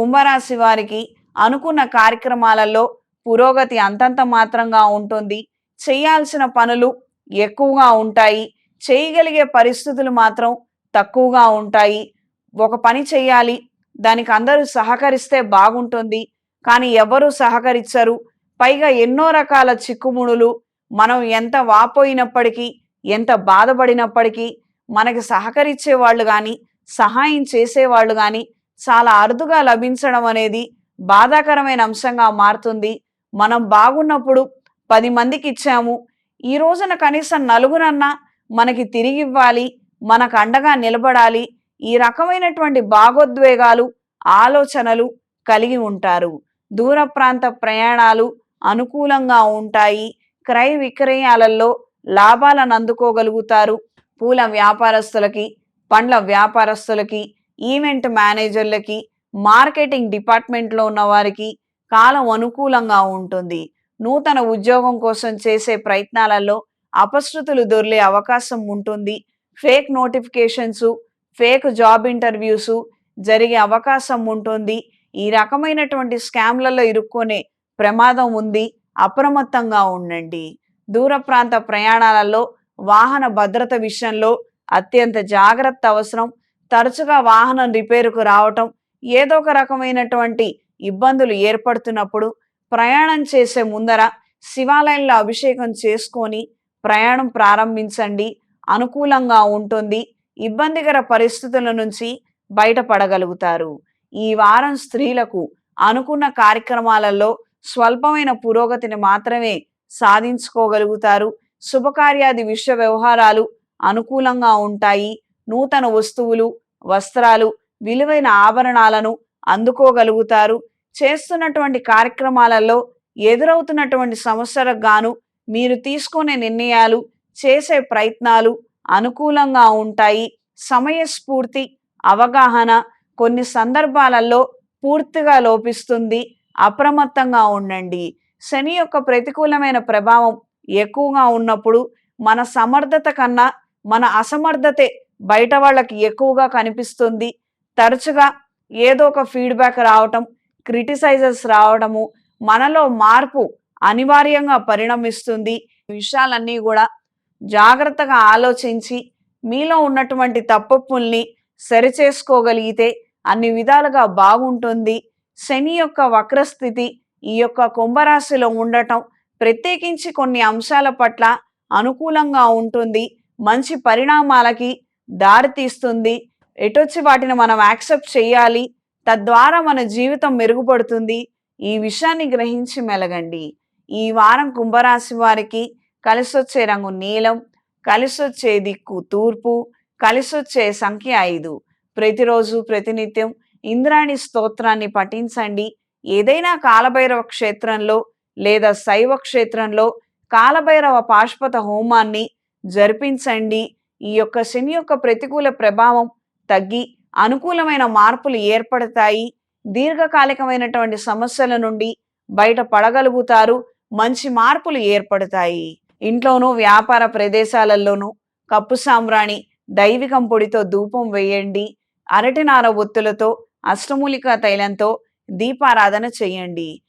కుంభరాశి వారికి అనుకున్న కార్యక్రమాలలో పురోగతి అంతంత మాత్రంగా ఉంటుంది. చేయాల్సిన పనులు ఎక్కువగా ఉంటాయి. చేయగలిగే పరిస్థితులు మాత్రం తక్కువగా ఉంటాయి. ఒక పని చేయాలి దానికి అందరూ సహకరిస్తే బాగుంటుంది. కానీ ఎవరు సహకరించరు. పైగా ఎన్నో రకాల చిక్కుముడులు మనం ఎంత వాపోయినప్పటికీ ఎంత బాధపడినప్పటికీ మనకి సహకరించే వాళ్ళు కానీ సహాయం చేసేవాళ్ళు కానీ చాలా అరుదుగా లభించడం అనేది బాధాకరమైన అంశంగా మారుతుంది. మనం బాగున్నప్పుడు పది మందికి ఇచ్చాము. ఈ రోజున కనీసం నలుగురన్నా మనకి తిరిగి ఇవ్వాలి మనకు అండగా నిలబడాలి. ఈ రకమైనటువంటి భాగోద్వేగాలు ఆలోచనలు కలిగి ఉంటారు. దూర ప్రాంత ప్రయాణాలు అనుకూలంగా ఉంటాయి. క్రయ విక్రయాలలో లాభాలను అందుకోగలుగుతారు. పూల వ్యాపారస్తులకి పండ్ల వ్యాపారస్తులకి ఈవెంట్ మేనేజర్లకి మార్కెటింగ్ డిపార్ట్మెంట్లో ఉన్న వారికి కాలం అనుకూలంగా ఉంటుంది. నూతన ఉద్యోగం కోసం చేసే ప్రయత్నాలలో అపశృతులు దొర్లే అవకాశం ఉంటుంది. Fake notifications fake job interviews జరిగే అవకాశం ఉంటుంది. ఈ రకమైనటువంటి స్కామ్లలో ఇరుక్కునే ప్రమాదం ఉంది. అప్రమత్తంగా ఉండండి. దూర ప్రాంత ప్రయాణాలలో వాహన భద్రత విషయంలో అత్యంత జాగ్రత్త అవసరం. తరచుగా వాహనం రిపేరుకు రావటం ఏదో ఒక రకమైనటువంటి ఇబ్బందులు ఏర్పడుతున్నప్పుడు ప్రయాణం చేసే ముందర శివాలయంలో అభిషేకం చేసుకొని ప్రయాణం ప్రారంభించండి. అనుకూలంగా ఉంటుంది. ఇబ్బందికర పరిస్థితుల నుంచి బయటపడగలుగుతారు. ఈ వారం స్త్రీలకు అనుకున్న కార్యక్రమాలలో స్వల్పమైన పురోగతిని మాత్రమే సాధించుకోగలుగుతారు. శుభకార్యాది విశ్వ వ్యవహారాలు అనుకూలంగా ఉంటాయి. నూతన వస్తువులు వస్త్రాలు విలువైన ఆభరణాలను అందుకోగలుగుతారు. చేస్తున్నటువంటి కార్యక్రమాలలో ఎదురవుతున్నటువంటి సమస్యలకు గాను మీరు తీసుకునే నిర్ణయాలు చేసే ప్రయత్నాలు అనుకూలంగా ఉంటాయి. సమయస్ఫూర్తి అవగాహన కొన్ని సందర్భాలలో పూర్తిగా లోపిస్తుంది. అప్రమత్తంగా ఉండండి. శని యొక్క ప్రతికూలమైన ప్రభావం ఎక్కువగా ఉన్నప్పుడు మన సమర్థత కన్నా మన అసమర్థతే బయట వాళ్ళకి ఎక్కువగా కనిపిస్తుంది. తరచుగా ఏదో ఒక ఫీడ్బ్యాక్ రావటం క్రిటిసైజర్స్ రావడము మనలో మార్పు అనివార్యంగా పరిణమిస్తుంది. విషయాలన్నీ కూడా జాగ్రత్తగా ఆలోచించి మీలో ఉన్నటువంటి తప్పుల్ని సరిచేసుకోగలిగితే అన్ని విధాలుగా బాగుంటుంది. శని యొక్క వక్రస్థితి ఈ యొక్క కుంభరాశిలో ఉండటం ప్రత్యేకించి కొన్ని అంశాల పట్ల అనుకూలంగా ఉంటుంది. మంచి పరిణామాలకి దారితీస్తుంది ఎటొచ్చి వాటిని మనం యాక్సెప్ట్ చేయాలి? తద్వారా మన జీవితం మెరుగుపడుతుంది. ఈ విషయాన్ని గ్రహించి మెలగండి. ఈ వారం కుంభరాశి వారికి కలిసొచ్చే రంగు నీలం కలిసొచ్చే దిక్కు తూర్పు కలిసొచ్చే సంఖ్య ఐదు. ప్రతిరోజు ప్రతినిత్యం ఇంద్రాణి స్తోత్రాన్ని పఠించండి. ఏదైనా కాలభైరవ క్షేత్రంలో లేదా శైవ క్షేత్రంలో కాలభైరవ పాష్పత హోమాన్ని జరిపించండి. ఈ యొక్క శని యొక్క ప్రతికూల ప్రభావం తగ్గి అనుకూలమైన మార్పులు ఏర్పడతాయి. దీర్ఘకాలికమైనటువంటి సమస్యల నుండి బయట పడగలుగుతారు. మంచి మార్పులు ఏర్పడతాయి. ఇంట్లోనూ వ్యాపార ప్రదేశాలలోనూ కప్పు సాంబ్రాణి దైవికం పొడితో ధూపం వేయండి. అరటినార ఒత్తులతో అష్టమూలిక తైలంతో దీపారాధన చేయండి.